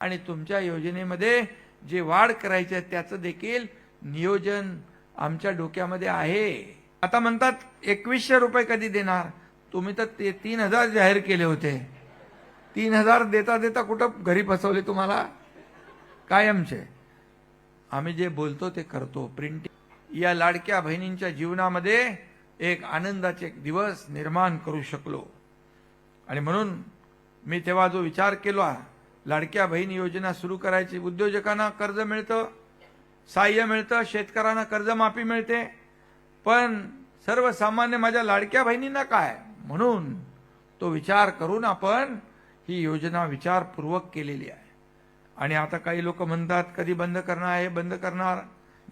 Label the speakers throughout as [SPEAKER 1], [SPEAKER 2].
[SPEAKER 1] आणि तुमच्या योजनेमध्ये जे वाढ करायचे आहे त्याचं देखील नियोजन आमच्या डोक्यामध्ये आहे. आता म्हणतात एकवीसशे रुपये कधी देणार? तुम्ही तर ते तीन हजार जाहीर केले होते. तीन हजार देता देता कुठं घरी फसवले तुम्हाला? कायमचे. आम्ही जे बोलतो ते करतो. प्रिंटिंग या लाडक्या बहिणींच्या जीवनामध्ये एक आनंदाचे एक दिवस निर्माण करू शकलो. आणि म्हणून मी तेव्हा जो विचार केला लाडक्या बहीण योजना सुरू करायची. उद्योजकांना कर्ज मिळतं सहाय्य मिळतं शेतकऱ्यांना कर्जमाफी मिळते. पण सर्वसामान्य माझ्या लाडक्या बहिणींना काय? म्हणून तो विचार करून आपण ही योजना विचारपूर्वक केलेली आहे. आणि आता काही लोक म्हणतात कधी बंद करणार आहे? बंद करणार.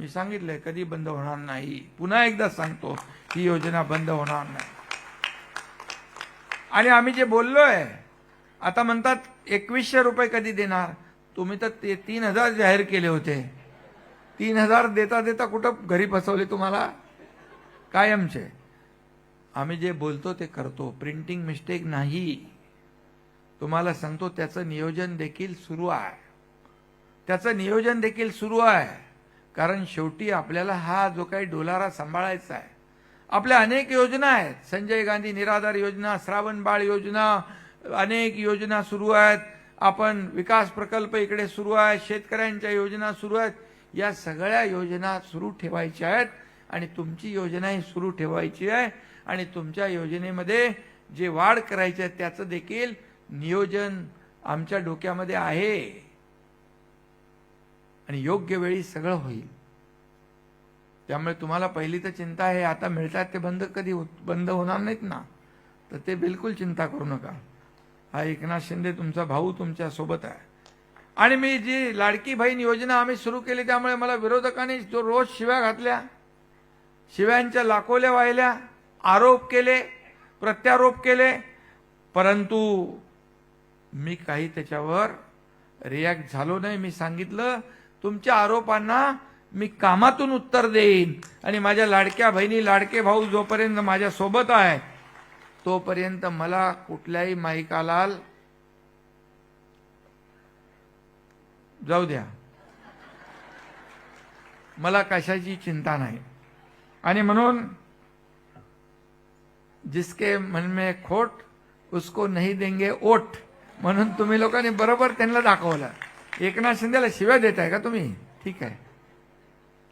[SPEAKER 1] मी सांगितलंय कधी बंद होणार नाही. पुन्हा एकदा सांगतो ही योजना बंद होणार नाही. आणि आम्ही जे बोललोय आता म्हणतात एकवीसशे रुपये कधी देणार? तुम्ही तर ते तीन हजार जाहीर केले होते. तीन हजार देता देता कुठं घरी फसवले तुम्हाला? कायमचे. आम्ही जे बोलतो ते करतो. प्रिंटिंग मिस्टेक नाही. तुम्हाला सांगतो त्याचं नियोजन देखील सुरू आहे. त्याचं नियोजन देखील सुरू आहे. कारण शेवटी आपल्याला हा जो काही डोलारा सांभाळायचा आहे. आपल्या अनेक योजना आहेत. संजय गांधी निराधार योजना श्रावण बाळ योजना अनेक योजना सुरू आहेत. आपण विकास प्रकल्प इकडे सुरू आहेत शेतकऱ्यांच्या योजना सुरू आहेत. या सगळ्या योजना सुरू ठेवायच्या आहेत आणि तुमची योजनाही सुरू ठेवायची आहे आणि तुमच्या योजनेमध्ये जे वाढ करायचे आहे त्याचं देखील नियोजन आमच्या डोक्यामध्ये आहे. आणि योग्य वेळी सगळं होईल. त्यामुळे तुम्हाला पहिली तर चिंता आहे आता मिळतात ते बंद कधी बंद होणार नाहीत ना? तर ते बिलकुल चिंता करू नका. हा एकनाथ शिंदे तुमचा भाऊ तुमच्यासोबत आहे. आणि मी जी लाडकी बहीण योजना आम्ही सुरू केली त्यामुळे मला विरोधकांनी जो रोज शिव्या घातल्या शिव्यांच्या लाखोल्या वाहिल्या आरोप केले प्रत्यारोप केले परंतु मी काही त्याच्यावर रिॲक्ट झालो नाही. मी सांगितलं तुमच्या आरोपांना मी कामातून उत्तर देईन. आणि माझ्या लाडक्या बहिणी लाडके भाऊ जोपर्यंत माझ्यासोबत आहे तोपर्यंत मला कुठल्याही माईकाला जाऊ द्या. मला कशाची चिंता नाही. आणि म्हणून जिसके मन में खोट उसको नहीं देंगे ओट म्हणून तुम्ही लोकांनी बरोबर त्यांना दाखवलं. एकनाथ शिंदेला शिव्या देताय का तुम्ही? ठीक आहे.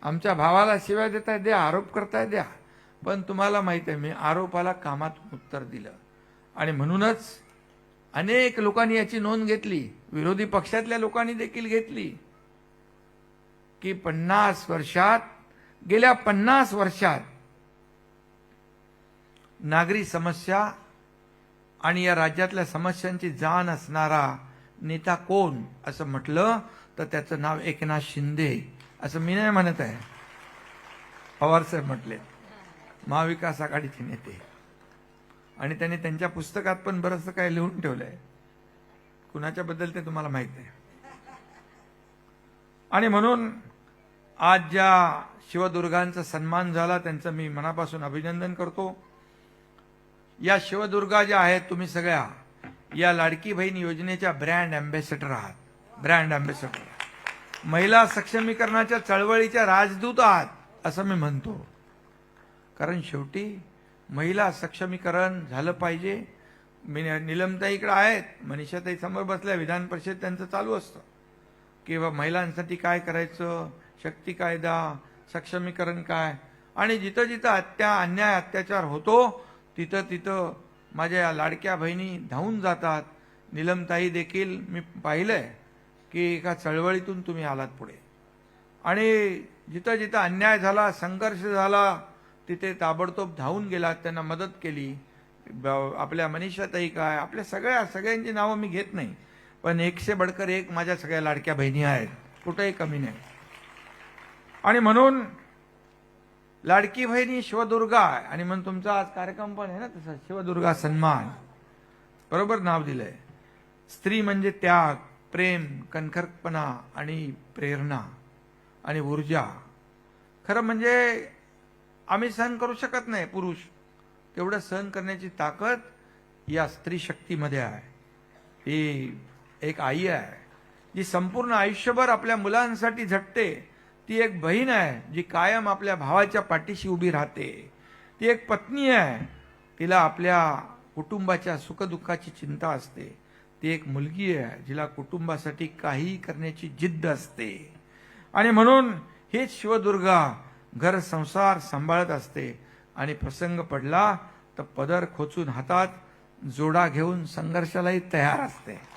[SPEAKER 1] आमच्या भावाला शिव्या देताय द्या आरोप करताय द्या. पण तुम्हाला माहीत आहे मी आरोपाला कामात उत्तर दिलं. आणि म्हणूनच अनेक लोकांनी याची नोंद घेतली. विरोधी पक्षातल्या लोकांनी देखील घेतली. की पन्नास वर्षात गेल्या पन्नास वर्षात नागरी समस्या आणि या राज्यातल्या समस्यांची जाण असणारा नेता कोण असं म्हटलं तर त्याचं नाव एकनाथ शिंदे असं मी नाही म्हणत आहे. पवारसाहेब म्हटले महाविकास आघाडीचे नेते आणि त्यांनी त्यांच्या पुस्तकात पण बरंचसं काय लिहून ठेवलंय. कुणाच्या बद्दल ते तुम्हाला माहीत आहे. आणि म्हणून आज ज्या शिवदुर्गांचा सन्मान झाला त्यांचं मी मनापासून अभिनंदन करतो. या शिवदुर्गा ज्या आहेत तुम्ही सगळ्या या लाडकी बहीण योजनेच्या ब्रँड अँबॅसेडर आहात. Brand ambassador. महिला सक्षमीकरणाच्या चळवळीच्या राजदूत आहात असं मी म्हणतो. कारण शेवटी महिला सक्षमीकरण झालं पाहिजे. मी निलमताई इकडं आहेत. मनीषाताई समोर बसल्या. विधान परिषद त्यांचं चालू असतं. किंवा महिलांसाठी काय करायचं? शक्ती कायदा सक्षमीकरण काय? आणि जिथं जिथं हत्या अन्याय अत्याचार होतो तिथं तिथं माझ्या या लाडक्या बहिणी धावून जातात. निलमताई देखील मी पाहिलंय की एका चळवळीतून तुम्ही आलात पुढे. आणि जिथं जिथं अन्याय झाला संघर्ष झाला तिथे ताबडतोब धावून गेलात त्यांना मदत केली. ब- आपल्या मनीषाताई काय आपल्या सगळ्या सगळ्यांची नावं मी घेत नाही. पण एकशे बडकर एक माझ्या सगळ्या लाडक्या बहिणी आहेत. कुठेही कमी नाही. आणि म्हणून लाडकी बहिणी शिवदुर्गा आहे आणि म्हणून तुमचा आज कार्यक्रम पण आहे ना तसा शिवदुर्गा सन्मान. बरोबर नाव दिलंय. स्त्री म्हणजे त्याग प्रेम कणखरपणा आणि प्रेरणा आणि ऊर्जा. खरं म्हणजे आम्ही सहन करू शकत नाही पुरुष. तेवढं सहन करण्याची ताकद या स्त्री शक्तीमध्ये आहे. ही एक आई आहे जी संपूर्ण आयुष्यभर आपल्या मुलांसाठी झटते. ती एक बहीण आहे जी कायम आपल्या भावाच्या पाठीशी उभी राहते. ती एक पत्नी आहे तिला आपल्या कुटुंबाच्या सुखदुःखाची चिंता असते. ती एक मुलगी आहे जिला कुटुंबासाठी काही करण्याची जिद्द असते. आणि म्हणून हेच शिवदुर्गा घर संसार सांभाळत असते आणि प्रसंग पडला तर पदर खोचून हातात जोडा घेऊन संघर्षालाही तयार असते.